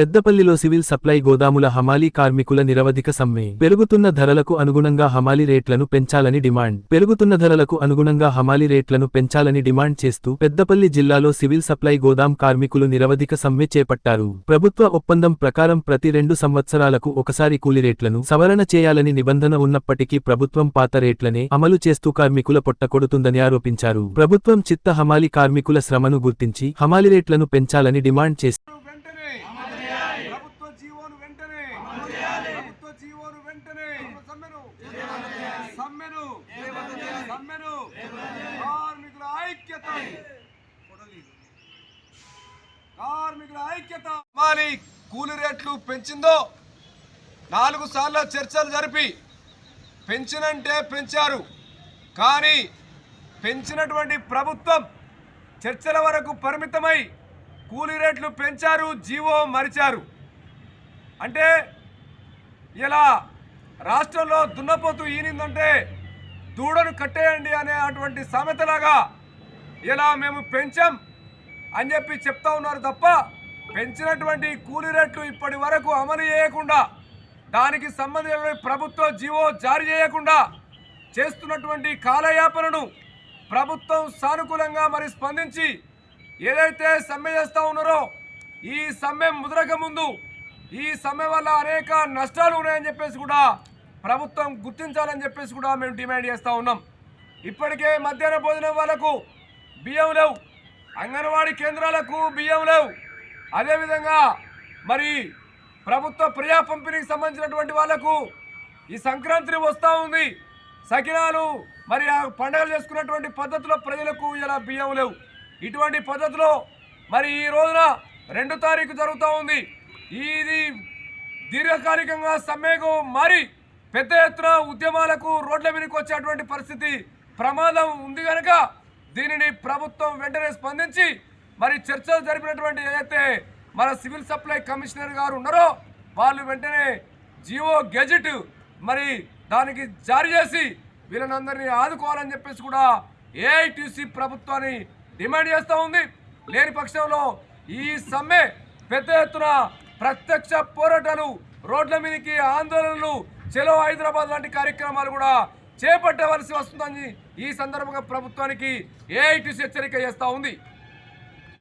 పెద్దపల్లిలో civil supply గోదాముల హమాలీ కార్మికుల నిరవధిక సమ్మె. పెరుగుతున్న ధరలకు అనుగుణంగా హమాలీ రేట్లను పెంచాలని డిమాండ్. పెరుగుతున్న ధరలకు అనుగుణంగా హమాలీ రేట్లను పెంచాలని డిమాండ్ చేస్తూ పెద్దపల్లి జిల్లాలో సివిల్ సప్లై గోదాం కార్మికులు నిరవధిక సమ్మె చేపట్టారు. ప్రభుత్వ ఒప్పందం ప్రకారం ప్రతి రెండు సంవత్సరాలకు ఒకసారి కూలీ రేట్లను సవరణ చేయాలని నిబంధన ఉన్నప్పటికీ ప్రభుత్వం పాత రేట్లనే అమలు చేస్తూ కార్మికుల పొట్టకొడుతుందని ఆరోపించారు. ప్రభుత్వం చిత్త హమాలీ కార్మికుల శ్రమను గుర్తించి హమాలీ రేట్లను పెంచాలని డిమాండ్ చేసింది వెంటనే ప్రభుత్వ జీవోను వెంటనే ప్రభుత్వ జీవోను వెంటనే. సమ్మెను. సమ్మెను. సమ్మెను. కార్మికుల ఐక్యత. కార్మికుల ఐక్యత. మాలి కూలి రేట్లు పెంచిందో? నాలుగు సార్లు చర్చలు జరిపి పెంచినంటే పెంచారు. కానీ పెంచినటువంటి ప్రభుత్వం చర్చల వరకు పరిమితమై కూలీ రేట్లు పెంచారు జీవో మరిచారు. అంటే ఇలా రాష్ట్రంలో దున్నపోతు ఈనిందంటే దూడను కట్టేయండి అనే అటువంటి సామెతలాగా ఇలా మేము పెంచాం అని చెప్పి చెప్తా ఉన్నారు తప్ప పెంచినటువంటి కూలీ రేట్లు ఇప్పటి వరకు అమలు చేయకుండా దానికి సంబంధించిన ప్రభుత్వ జీవో జారీ చేయకుండా చేస్తున్నటువంటి కాలయాపనను ప్రభుత్వం సానుకూలంగా మరి స్పందించి ఏదైతే సమ్మె చేస్తూ ఉన్నారో ఈ సమ్మె ముదరక ముందు ఈ సమ్మె వల్ల అనేక నష్టాలు ఉన్నాయని చెప్పేసి కూడా ప్రభుత్వం గుర్తించాలని చెప్పేసి కూడా మేము డిమాండ్ చేస్తూ ఉన్నాం. ఇప్పటికే మధ్యాహ్న భోజనం వాళ్ళకు బియ్యం లేవు. అంగన్వాడీ కేంద్రాలకు బియ్యం లేవు. అదేవిధంగా మరి ప్రభుత్వ ప్రజా పంపిణీకి సంబంధించినటువంటి వాళ్ళకు ఈ సంక్రాంతి వస్తూ ఉంది. సకినాలు మరి ఆ పండుగలు చేసుకున్నటువంటి పద్ధతిలో ప్రజలకు ఇలా బియ్యం లేవు. ఇటువంటి పద్ధతిలో మరి ఈ రోజున రెండు తారీఖు జరుగుతూ ఉంది. ఇది దీర్ఘకాలికంగా సమ్మెకు మారి పెద్ద ఎత్తున ఉద్యమాలకు రోడ్ల మీదకి వచ్చేటువంటి పరిస్థితి ప్రమాదం ఉంది కనుక దీనిని ప్రభుత్వం వెంటనే స్పందించి మరి చర్చలు జరిపినటువంటి ఏదైతే మన సివిల్ సప్లై కమిషనర్ గారు ఉన్నారో వాళ్ళు వెంటనే జియో గెజెట్ మరి దానికి జారీ చేసి వీళ్ళనందరినీ ఆదుకోవాలని చెప్పేసి కూడా ఏఐటీసీ ప్రభుత్వాన్ని డిమాండ్ చేస్తూ ఉంది. లేని పక్షంలో ఈ సమ్మె పెద్ద ఎత్తున ప్రత్యక్ష పోరాటాలు రోడ్ల మీదకి ఆందోళనలు చెలో హైదరాబాద్ లాంటి కార్యక్రమాలు కూడా చేపట్టవలసి వస్తుందని ఈ సందర్భంగా ప్రభుత్వానికి ఏఐటీసీ హెచ్చరిక చేస్తూ ఉంది.